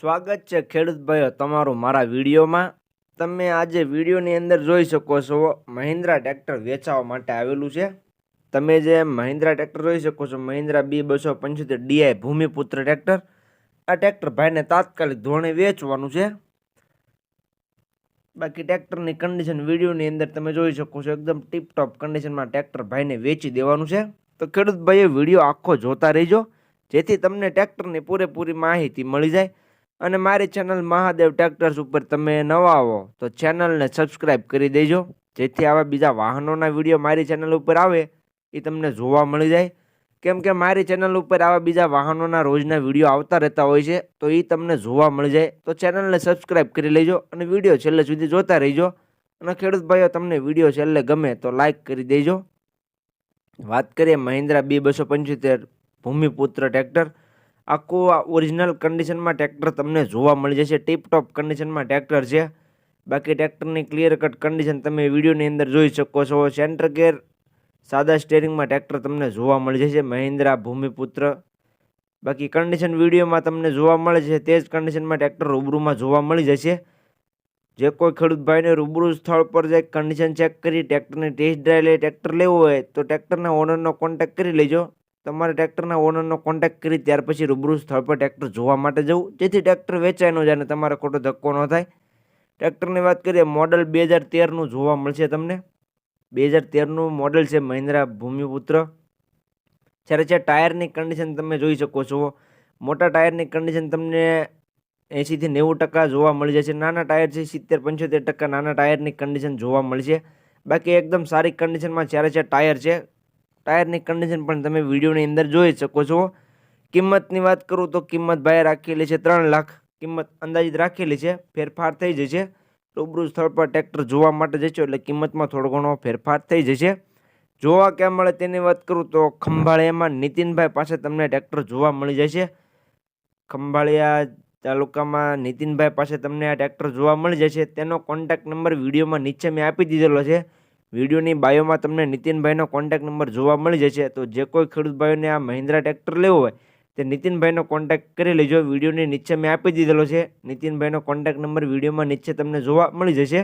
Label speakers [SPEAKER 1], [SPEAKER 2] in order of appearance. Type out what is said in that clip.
[SPEAKER 1] સ્વાગત છે ખેડૂત ભાઈઓ તમારું મારા વિડીયોમાં. તમે આજે વિડીયોની અંદર જોઈ શકો છો મહિન્દ્રા ટ્રેક્ટર વેચાવા માટે આવેલું છે. તમે જે મહિન્દ્રા ટ્રેક્ટર જોઈ શકો છો, મહિન્દ્રા બી બસો પંચોતેર ડીઆઈ ભૂમિપુત્ર ટ્રેક્ટર. આ ટ્રેક્ટર ભાઈને તાત્કાલિક ધોરણે વેચવાનું છે. બાકી ટ્રેક્ટરની કન્ડિશન વિડીયોની અંદર તમે જોઈ શકો છો, એકદમ ટીપટોપ કન્ડિશનમાં ટ્રેક્ટર ભાઈને વેચી દેવાનું છે. તો ખેડૂત ભાઈએ વીડિયો આખો જોતા રહેજો, જેથી તમને ટ્રેક્ટરની પૂરેપૂરી માહિતી મળી જાય. અને મારી ચેનલ મહાદેવ ટ્રેક્ટર્સ ઉપર તમે નવા આવો તો ચેનલને સબસ્ક્રાઈબ કરી દેજો. જેથી આવા બીજા વાહનોના વીડિયો મારી ચેનલ ઉપર આવે, એ તમને જોવા મળી જાય. કેમ કે મારી ચેનલ ઉપર આવા બીજા વાહનોના રોજના વીડિયો આવતા રહેતા હોય છે, તો એ તમને જોવા મળી જાય. તો ચેનલને સબસ્ક્રાઈબ કરી લેજો અને વીડિયો છેલ્લે સુધી જોતા રહેજો. અને ખેડૂત ભાઈઓ, તમને વીડિયો છેલ્લે ગમે તો લાઈક કરી દેજો. વાત કરીએ મહિન્દ્રા બી બસો પંચોતેર ભૂમિપુત્ર ટ્રેક્ટર આખું આ ઓરિજિનલ કન્ડિશનમાં ટ્રેક્ટર તમને જોવા મળી જશે. ટીપટોપ કન્ડિશનમાં ટ્રેક્ટર છે. બાકી ટ્રેક્ટરની ક્લિયર કટ કન્ડિશન તમે વિડીયોની અંદર જોઈ શકો છો. સેન્ટર ગેર સાદા સ્ટેરિંગમાં ટ્રેક્ટર તમને જોવા મળી જશે. મહિન્દ્રા ભૂમિપુત્ર. બાકી કન્ડિશન વિડીયોમાં તમને જોવા મળે છે. તે જ કન્ડિશનમાં ટ્રેક્ટર રૂબરૂમાં જોવા મળી જશે. જે કોઈ ખેડૂત ભાઈને રૂબરૂ સ્થળ પર જઈ કન્ડિશન ચેક કરી ટ્રેક્ટરની ટેસ્ટ ડ્રાઈવ લઈ ટ્રેક્ટર લેવું હોય, તો ટ્રેક્ટરના ઓનરનો કોન્ટેક્ટ કરી લેજો. તમારે ટ્રેક્ટરના ઓનરનો કોન્ટેક્ટ કરી, ત્યાર પછી રૂબરૂ સ્થળ પર ટ્રેક્ટર જોવા માટે જવું. જેથી ટ્રેક્ટર વેચાય ન જાય અને તમારે ખોટો ધક્કો ન થાય. ટ્રેક્ટરની વાત કરીએ, મોડલ બે હજાર તેરનું જોવા મળશે તમને. બે હજાર તેરનું મોડલ છે મહિન્દ્રા ભૂમિપુત્ર. જ્યારે છે ટાયરની કન્ડિશન તમે જોઈ શકો છો. મોટા ટાયરની કન્ડિશન તમને એંશીથી નેવું ટકા જોવા મળી જશે નાના ટાયર છે સિત્તેર, પંચોતેર ટકા નાના ટાયરની કન્ડિશન જોવા મળશે. બાકી એકદમ સારી કન્ડિશનમાં જ્યારે છે ટાયર છે ટાયરની કન્ડિશન પણ તમે વિડીયોની અંદર જોઈ શકો છો. કિંમતની વાત કરું તો કિંમત ભાઈએ રાખેલી છે ત્રણ લાખ. કિંમત અંદાજિત રાખેલી છે. ફેરફાર થઈ જશે. રૂબરૂ સ્થળ પર ટ્રેક્ટર જોવા માટે જશો એટલે કિંમતમાં થોડો ઘણો ફેરફાર થઈ જશે. જોવા ક્યાં મળે તેની વાત કરું તો ખંભાળિયામાં નીતિનભાઈ પાસે તમને ટ્રેક્ટર જોવા મળી જશે. ખંભાળિયા તાલુકામાં નીતિનભાઈ પાસે તમને આ ટ્રેક્ટર જોવા મળી જશે. તેનો કોન્ટેક્ટ નંબર વિડીયોમાં નીચે મેં આપી દીધેલો છે. વિડીયોની બાયોમાં તમને નીતિનભાઈનો કોન્ટેક્ટ નંબર જોવા મળી જશે. તો જે કોઈ ખેડૂત ભાઈઓને આ મહિન્દ્રા ટ્રેક્ટર લેવો હોય, તે નીતિનભાઈનો કોન્ટેક્ટ કરી લેજો. વિડીયોની નીચે મેં આપી દીધેલો છે. નીતિનભાઈનો કોન્ટેક્ટ નંબર વિડીયોમાં નીચે તમને જોવા મળી જશે.